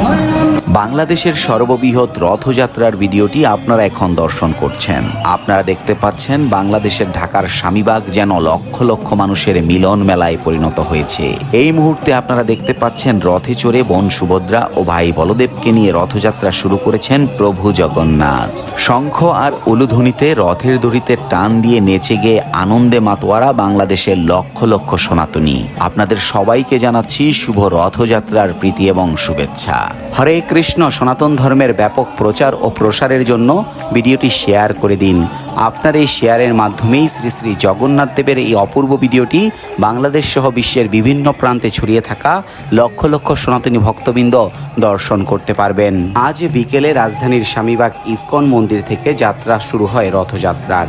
Why বাংলাদেশের সর্ববৃহৎ রথযাত্রার ভিডিওটি আপনারা এখন দর্শন করছেন। আপনারা দেখতে পাচ্ছেন বাংলাদেশের ঢাকার স্বামীবাগ যেন লক্ষ লক্ষ মানুষের মিলন মেলায় পরিণত হয়েছে। এই মুহূর্তে আপনারা দেখতে পাচ্ছেন রথে চড়ে বোন সুভদ্রা ও ভাই বলদেবকে নিয়ে রথযাত্রা শুরু করেছেন প্রভু জগন্নাথ। শঙ্খ আর উলুধ্বনিতে রথের দড়িতে টান দিয়ে নেচে গিয়ে আনন্দে মাতোয়ারা বাংলাদেশের লক্ষ লক্ষ সনাতনী। আপনাদের সবাইকে জানাচ্ছি শুভ রথযাত্রার প্রীতি এবং শুভেচ্ছা। হরে কৃষ্ণ সনাতন ধর্মের ব্যাপক প্রচার ও প্রসারের জন্য ভিডিওটি শেয়ার করে দিন। আপনার এই শেয়ারের মাধ্যমেই শ্রী শ্রী জগন্নাথ দেবের এই অপূর্ব ভিডিওটি বাংলাদেশ সহ বিশ্বের বিভিন্ন প্রান্তে ছড়িয়ে থাকা লক্ষ লক্ষ সনাতনী ভক্তবৃন্দ দর্শন করতে পারবেন। আজ বিকেলে রাজধানীর স্বামীবাগ ইসকন মন্দির থেকে যাত্রা শুরু হয় রথযাত্রার।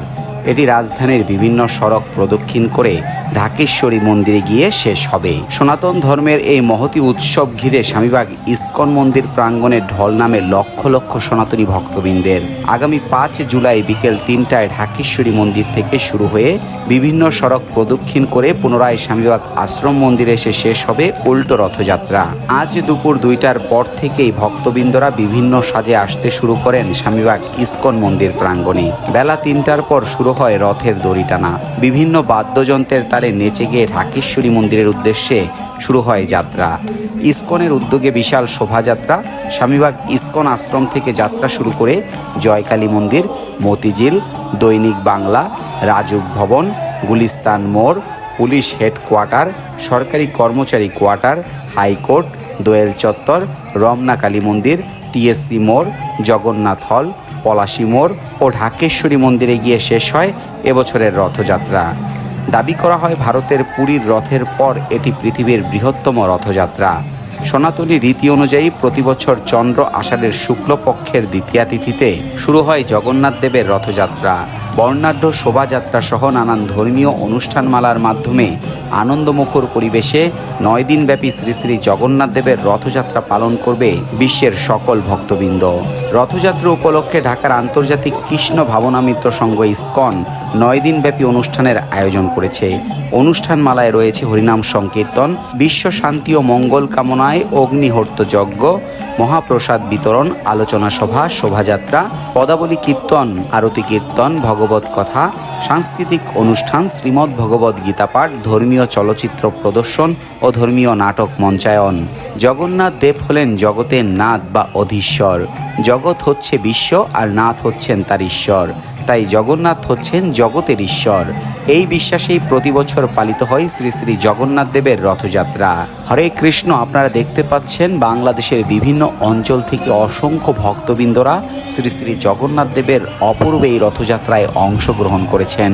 এটি রাজধানীর বিভিন্ন সড়ক প্রদক্ষিণ করে ঢাকেশ্বরী মন্দিরে গিয়ে শেষ হবে। সনাতন ধর্মের এই মহতি উৎসব ঘিরে স্বামীবাগ ইস্কন মন্দির প্রাঙ্গণে ঢল নামে লক্ষ লক্ষ সনাতনী ভক্তবৃন্দের। আগামী পাঁচ জুলাই বিকেল তিনটায় ঢাকেশ্বরী মন্দির থেকে শুরু হয়ে বিভিন্ন সড়ক প্রদক্ষিণ করে পুনরায় স্বামীবাগ আশ্রম মন্দিরে এসে শেষ হবে উল্টো রথযাত্রা। আজ দুপুর দুইটার পর থেকেই ভক্তবৃন্দরা বিভিন্ন সাজে আসতে শুরু করেন স্বামীবাগ ইস্কন মন্দির প্রাঙ্গণে। বেলা তিনটার পর শুরু হয় রথের দড়ি টানা। বিভিন্ন বাদ্যযন্ত্রের তালে নেচে গিয়ে ঢাকেশ্বরী মন্দিরের উদ্দেশ্যে শুরু হয় যাত্রা। ইসকনের উদ্যোগে বিশাল শোভাযাত্রা। স্বামীবাগ ইসকন আশ্রম থেকে যাত্রা শুরু করে জয়কালী মন্দির, মতিঝিল, দৈনিক বাংলা, রাজুক ভবন, গুলিস্তান মোড়, পুলিশ হেডকোয়ার্টার, সরকারি কর্মচারী কোয়ার্টার, হাইকোর্ট, দোয়েল চত্বর, রমনা কালী মন্দির, টিএসসি মোড়, জগন্নাথ হল, পলাশী মোড় ও ঢাকেশ্বরী মন্দিরে গিয়ে শেষ হয় এবছরের রথযাত্রা। দাবি করা হয় ভারতের পুরীর রথের পর এটি পৃথিবীর বৃহত্তম রথযাত্রা। সনাতনী রীতি অনুযায়ী প্রতিবছর চন্দ্র আষাঢ়ের শুক্লপক্ষের দ্বিতীয়া তিথিতে শুরু হয় জগন্নাথ দেবের রথযাত্রা। বর্ণাঢ্য শোভাযাত্রা সহ নানান ধর্মীয় অনুষ্ঠানমালার মাধ্যমে আনন্দমুখর পরিবেশে নয় দিনব্যাপী শ্রী শ্রী জগন্নাথ দেবের রথযাত্রা পালন করবে বিশ্বের সকল ভক্তবৃন্দ। রথযাত্রা উপলক্ষে ঢাকার আন্তর্জাতিক কৃষ্ণ ভাবনা মিত্র সংঘ ইস্কন নয় দিনব্যাপী অনুষ্ঠানের আয়োজন করেছে। অনুষ্ঠানমালায় রয়েছে হরিনাম সংকীর্তন, বিশ্ব শান্তি ও মঙ্গল কামনায় অগ্নিহর্ত যজ্ঞ, মহাপ্রসাদ বিতরণ, আলোচনা সভা, শোভাযাত্রা, পদাবলী কীর্তন, আরতি কীর্তন ভগবত কথা, সাংস্কৃতিক অনুষ্ঠান, শ্রীমদ্ ভগবত গীতাপাঠ, ধর্মীয় চলচ্চিত্র প্রদর্শন ও ধর্মীয় নাটক মঞ্চায়ন। জগন্নাথ দেব হলেন জগতের নাথ বা অধীশ্বর। জগৎ হচ্ছে বিশ্ব আর নাথ হচ্ছেন তার ঈশ্বর। তাই জগন্নাথ হচ্ছেন জগতের ঈশ্বর। এই বিশ্বাসেই প্রতি বছর পালিত হয় শ্রী শ্রী জগন্নাথ দেবের রথযাত্রা। হরে কৃষ্ণ, আপনারা দেখতে পাচ্ছেন বাংলাদেশের বিভিন্ন অঞ্চল থেকে অসংখ্য ভক্তবৃন্দরা শ্রী শ্রী জগন্নাথ দেবের অপূর্ব এই রথযাত্রায় অংশগ্রহণ করেছেন।